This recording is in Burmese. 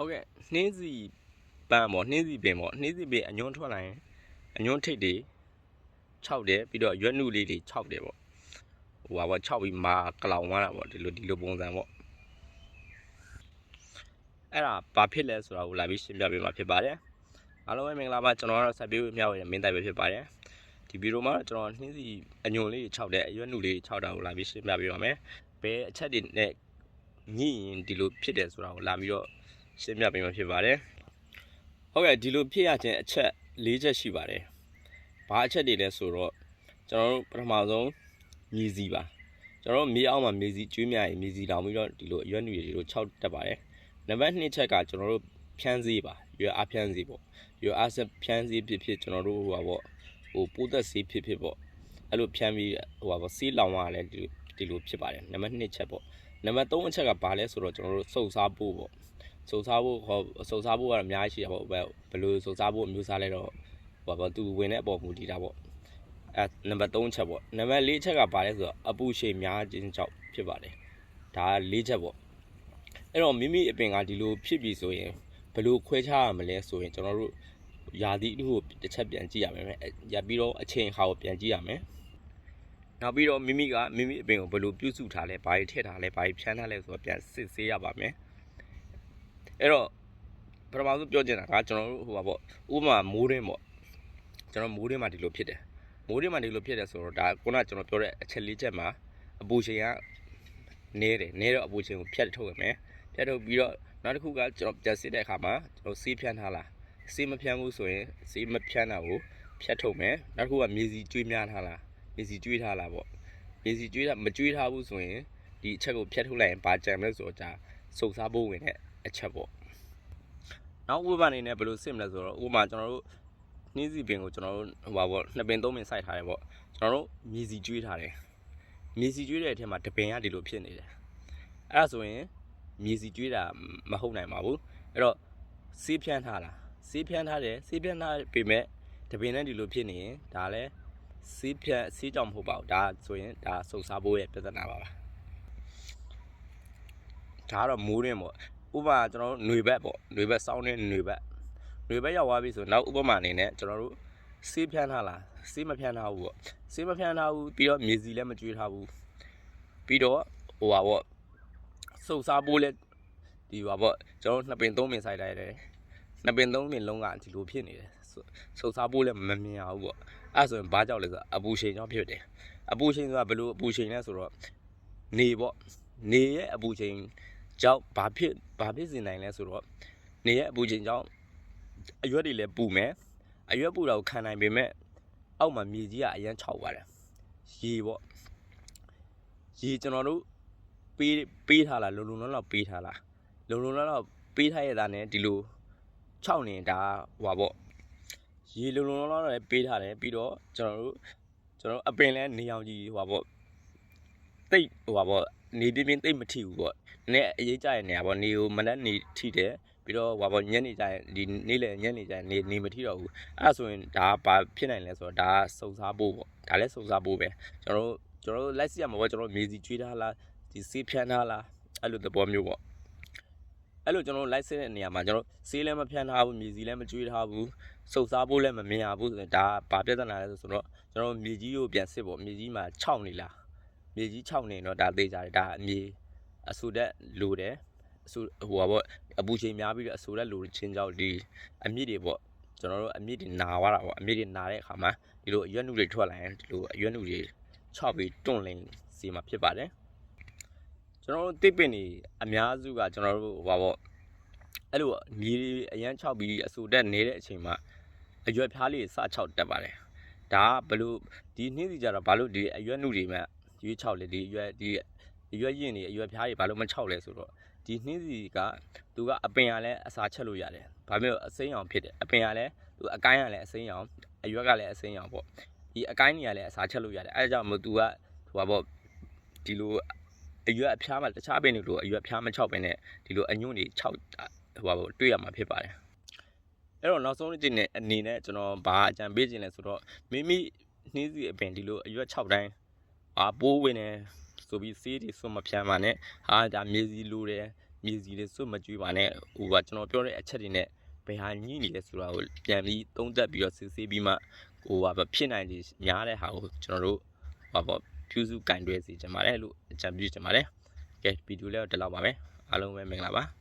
ဟုတ်ကဲ့နှင်းစီပန်းပေါ့နှင်းစီပင်ပေါ့နှင်းစီပင်အညွန့်ထွက်လာရင်အညွန့်ထိတ်တွေ6တယ်ပြီးတော့ရွက်နုလေးတွေ6တယ်ပေါ့ဟိုပါပေါ့6ပြီးမာကလောင်သွားတာပေါ့ဒီလိုဒီလိုပုံစံပေါ့အဲ့ဒါဘာဖြစ်လဲဆိုတာကိုလာပြီးရှင်းပြပေးမှာဖြစ်ပါတယ်အားလုံးပဲမင်္ဂလာပါကျွန်တော်ကတော့ဆက်ပြီးမြောက်ရမင်းတိုင်ပဲဖြစ်ပါတယ်ဒီဗီဒီယိုမှာတော့ကျွန်တော်နှင်းစီအညွန့်လေး6တယ်အရွက်နုလေး6တာကိုလာပြီးရှင်းပြပေးပါမယ်ဘယ်အချက်တွေနဲ့ညှိရင်ဒီလိုဖြစ်တယ်ဆိုတာကိုလာပြီးတော့ ရှင်းပြပေးမှာဖြစ်ပါတယ်။ဟုတ်ကဲ့ဒီလိုဖြစ်ရခြင်းအချက်၄ချက်ရှိပါတယ်။ဘာအချက်တွေလဲဆိုတော့ကျွန်တော်တို့ပထမဆုံးမြေစီပါ။ကျွန်တော်တို့မြေအောက်မှာမြေစီကျွေးမြရင်မြေစီတောင်ပြီးတော့ဒီလိုအရွက်နွေတွေလို6တက်ပါတယ်။နံပါတ်2ချက်ကကျွန်တော်တို့ဖြန်းစည်းပါ။ရွက်အားဖြန်းစည်းပေါ့။ရွက်အားဆက်ဖြန်းစည်းဖြစ်ဖြစ်ကျွန်တော်တို့ဟိုပါပေါ့ဟိုပိုးသက်စည်းဖြစ်ဖြစ်ပေါ့။အဲ့လိုဖြန်းပြီးဟိုပါပေါ့စီးလောင်ရလဲဒီလိုဒီလိုဖြစ်ပါတယ်။နံပါတ်2ချက်ပေါ့။နံပါတ်3အချက်ကဘာလဲဆိုတော့ကျွန်တော်တို့စုပ်စားဖို့ပေါ့။ စုံစားဖို့ဟောစုံစားဖို့ကတော့အများကြီးရှိတာပေါ့ဘယ်ဘယ်လိုစုံစားဖို့အမျိုးစားလဲတော့ဟောပေါ့သူဝင်တဲ့အပေါ်မူတည်တာပေါ့အဲနံပါတ်3ချက်ပေါ့နံပါတ်4ချက်ကဘာလဲဆိုတော့အပူရှိန်များခြင်းကြောင့်ဖြစ်ပါတယ်ဒါက4ချက်ပေါ့အဲ့တော့မိမိအပင်ကဒီလိုဖြစ်ပြီဆိုရင်ဘယ်လိုခွဲခြားရမလဲဆိုရင်ကျွန်တော်တို့ယာတိတို့ကိုတစ်ချက်ပြန်ကြည့်ရမယ်ရပြီးတော့အချိန်ဟာကိုပြန်ကြည့်ရမယ်နောက်ပြီးတော့မိမိကမိမိအပင်ကိုဘယ်လိုပြုစုထားလဲဘာတွေထည့်ထားလဲဘာတွေဖြန်းထားလဲဆိုတော့ပြန်စစ်ဆေးရပါမယ် အဲ့တော့ပထမဆုံးပြောချင်တာကကျွန်တော်တို့ဟိုပါပေါ့ဥပမာမိုးရင်းပေါ့ကျွန်တော်မိုးရင်းမှာဒီလိုဖြစ်တယ်မိုးရင်းမှာဒီလိုဖြစ်တယ်ဆိုတော့ဒါခုနကကျွန်တော်ပြောတဲ့အချက်လေးချက်မှာအပူချိန်ကနေတယ်နေတော့အပူချိန်ကိုဖြတ်ထုတ်ရမယ်ဖြတ်ထုတ်ပြီးတော့နောက်တစ်ခုကကျွန်တော်ပြန်စစ်တဲ့အခါမှာကျွန်တော်ဆေးဖြန်းထားလားဆေးမဖြန်းဘူးဆိုရင်ဆေးမဖြန်းတာကိုဖြတ်ထုတ်မယ်နောက်တစ်ခုကမြေစီကျွေးများထားလားမြေစီကျွေးထားလားပေါ့မြေစီကျွေးတာမကျွေးထားဘူးဆိုရင်ဒီအချက်ကိုဖြတ်ထုတ်လိုက်ရင်ဘာကြံမလဲဆိုတော့ဒါစုပ်စားဖို့ဝင်တဲ့ အချက်ပေါ့နောက်ဥပမာအနေနဲ့ဘယ်လိုစစ်မလဲဆိုတော့ဥပမာကျွန်တော်တို့နှင်းစီပင်ကိုကျွန်တော်တို့ဟိုပါပေါ့နှစ်ပင်သုံးပင်စိုက်ထားတယ်ပေါ့ကျွန်တော်တို့မြေစီကျွေးထားတယ်မြေစီကျွေးတဲ့အထက်မှာတပင်ကဒီလိုဖြစ်နေတယ်အဲ့ဒါဆိုရင်မြေစီကျွေးတာမဟုတ်နိုင်ပါဘူးအဲ့တော့ဆေးဖြန်းထားလားဆေးဖြန်းထားတယ်ဆေးဖြန်းထားပေမဲ့တပင်နဲ့ဒီလိုဖြစ်နေရင်ဒါလည်းဆေးဖြန်းဆေးကြောင့်မဟုတ်ပါဘူးဒါဆိုရင်ဒါစုပ်စားဖို့ရဲ့ပြဿနာပါပါဒါကတော့မိုးရင်းပေါ့ ဥပမာကျွန်တော်တို့ຫນွေဘက်ပေါ့ຫນွေဘက်စောင်းတဲ့ຫນွေဘက်ຫນွေဘက်ရောက်သွားပြီဆိုနောက်ဥပမာအနေနဲ့ကျွန်တော်တို့ဆေးဖြန်းထားလားဆေးမဖြန်းထားဘူးပေါ့ဆေးမဖြန်းထားဘူးပြီးတော့မြေစီလည်းမကျွေးထားဘူးပြီးတော့ဟိုပါပေါ့စုပ်စားပိုးလည်းဒီပါပေါ့ကျွန်တော်တို့နှစ်ပင်သုံးပင်စိုက်လိုက်တယ်နှစ်ပင်သုံးပင်လုံးကဒီလိုဖြစ်နေတယ်စုပ်စားပိုးလည်းမမြင်ရဘူးပေါ့အဲ့ဒါဆိုရင်ဘာကြောက်လဲဆိုတော့အပူချိန်ကြောင့်ဖြစ်တယ်အပူချိန်ဆိုတာဘယ်လိုအပူချိန်လဲဆိုတော့နေပေါ့နေရဲ့အပူချိန် ကြောင့်ဘာဖြစ်ဘာဖြစ်စေနိုင်လဲဆိုတော့နေရဲ့အပူချိန်ကြောင့်အရွက်တွေလည်းပူမယ်အရွက်ပူတာကိုခံနိုင်ပေမဲ့အောက်မှာမြေကြီးကအရန်ခြောက်ပါတယ်ရေပေါ့ရေကျွန်တော်တို့ပေးပေးထားလားလုံလုံလောက်လောက်ပေးထားလားလုံလုံလောက်လောက်ပေးထားရတာ ਨੇ ဒီလိုခြောက်နေဒါဟိုပါပေါ့ရေလုံလုံလောက်လောက်လည်းပေးထားတယ်ပြီးတော့ကျွန်တော်တို့ကျွန်တော်တို့အပင်လဲနေအောင်ကြီးဟိုပါပေါ့တိတ်ဟိုပါပေါ့ နေပြင်းပြင်းတိတ်မထီဘူးပေါ့နည်းအရေးကြတဲ့နေရာပေါ့နေကိုမနက်နေထိတယ်ပြီးတော့ဟိုပေါ့ညနေကျရင်ဒီနေ့လေညနေကျရင်နေနေမထိတော့ဘူးအဲ့ဒါဆိုရင်ဒါဘာဖြစ်နိုင်လဲဆိုတော့ဒါစုံစားဖို့ပေါ့ဒါလည်းစုံစားဖို့ပဲကျွန်တော်တို့ကျွန်တော်တို့လိုက်စီရမှာပေါ့ကျွန်တော်မြေစီကျွေးထားလားဒီဆေးဖြန်းထားလားအဲ့လိုသဘောမျိုးပေါ့အဲ့လိုကျွန်တော်တို့လိုက်စစ်တဲ့နေရာမှာကျွန်တော်ဆေးလည်းမဖြန်းထားဘူးမြေစီလည်းမကျွေးထားဘူးစုံစားဖို့လည်းမမြင်ရဘူးဆိုရင်ဒါဘာပြဿနာလဲဆိုတော့ကျွန်တော်မြေကြီးကိုပြန်စစ်ပေါ့မြေကြီးမှာ6နေလား မြေကြီး6နေတော့ဒါသေးကြတယ်ဒါအမြေအဆူတက်လိုတယ်အဆူဟိုပါပေါ့အပူချိန်များပြီးတော့အဆူတက်လိုချင်းကြောင့်ဒီအမြင့်တွေပေါ့ကျွန်တော်တို့အမြင့်တွေနာသွားတာပေါ့အမြင့်တွေနာတဲ့အခါမှာဒီလိုအရွက်နုတွေထွက်လာရင်ဒီလိုအရွက်နုတွေချောက်ပြီးတွန့်လင်းစီမှာဖြစ်ပါတယ်ကျွန်တော်တို့တစ်ပင်တွေအများစုကကျွန်တော်တို့ဟိုပါပေါ့အဲ့လိုမြေအရန်ချောက်ပြီးအဆူတက်နေတဲ့အချိန်မှာအရွက်ဖျားလေးစချောက်တက်ပါတယ်ဒါကဘလို့ဒီနှင်းစီကြတော့ဘာလို့ဒီအရွက်နုတွေမှ ရွေးချောက်လေဒီအရွက်ဒီအရွက်ရင့်နေအရွက်ဖျားတွေဘာလို့မချောက်လဲဆိုတော့ဒီနှင်းစီကသူကအပင်ကလည်းအစာချက်လို့ရတယ်။ဘာမျိုးအစိမ်းအောင်ဖြစ်တယ်။အပင်ကလည်းသူအကိုင်းကလည်းအစိမ်းအောင်အရွက်ကလည်းအစိမ်းအောင်ပေါ့။ဒီအကိုင်းတွေကလည်းအစာချက်လို့ရတယ်။အဲဒါကြောင့်မို့သူကဟိုပါပေါ့ဒီလိုအရွက်အဖျားမှာတခြားပင်တွေလိုအရွက်ဖျားမချောက်ပဲနဲ့ဒီလိုအညွန့်တွေချောက်ဟိုပါပေါ့တွေ့ရမှာဖြစ်ပါတယ်။အဲ့တော့နောက်ဆုံးတစ်နေ့အနေနဲ့ကျွန်တော်ဘာအကြံပေးခြင်းလဲဆိုတော့မိမိနှင်းစီအပင်ဒီလိုအရွက်6တိုင်း အာပိုးဝင်နေဆိုပြီးဆေးတွေဆွမဖြန်းပါနဲ့ဟာဒါမြေစီလိုတယ်မြေစီလေးစွတ်မကြွေးပါနဲ့ဟိုကကျွန်တော်ပြောတဲ့အချက်တွေနဲ့ဘယ်ဟာညှိနေလဲဆိုတာကိုပြန်ပြီးသုံးသပ်ပြီးတော့စစ်ဆေးပြီးမှဟိုကဖြစ်နိုင်လေများတဲ့ဟာကိုကျွန်တော်တို့ဟောပေါ့ဖြူစုကင်တွဲစီချင်ပါတယ်လို့အကြံပြုချင်ပါတယ်ကဲဗီဒီယိုလေးတော့ဒီလောက်ပါပဲအားလုံးပဲမင်္ဂလာပါ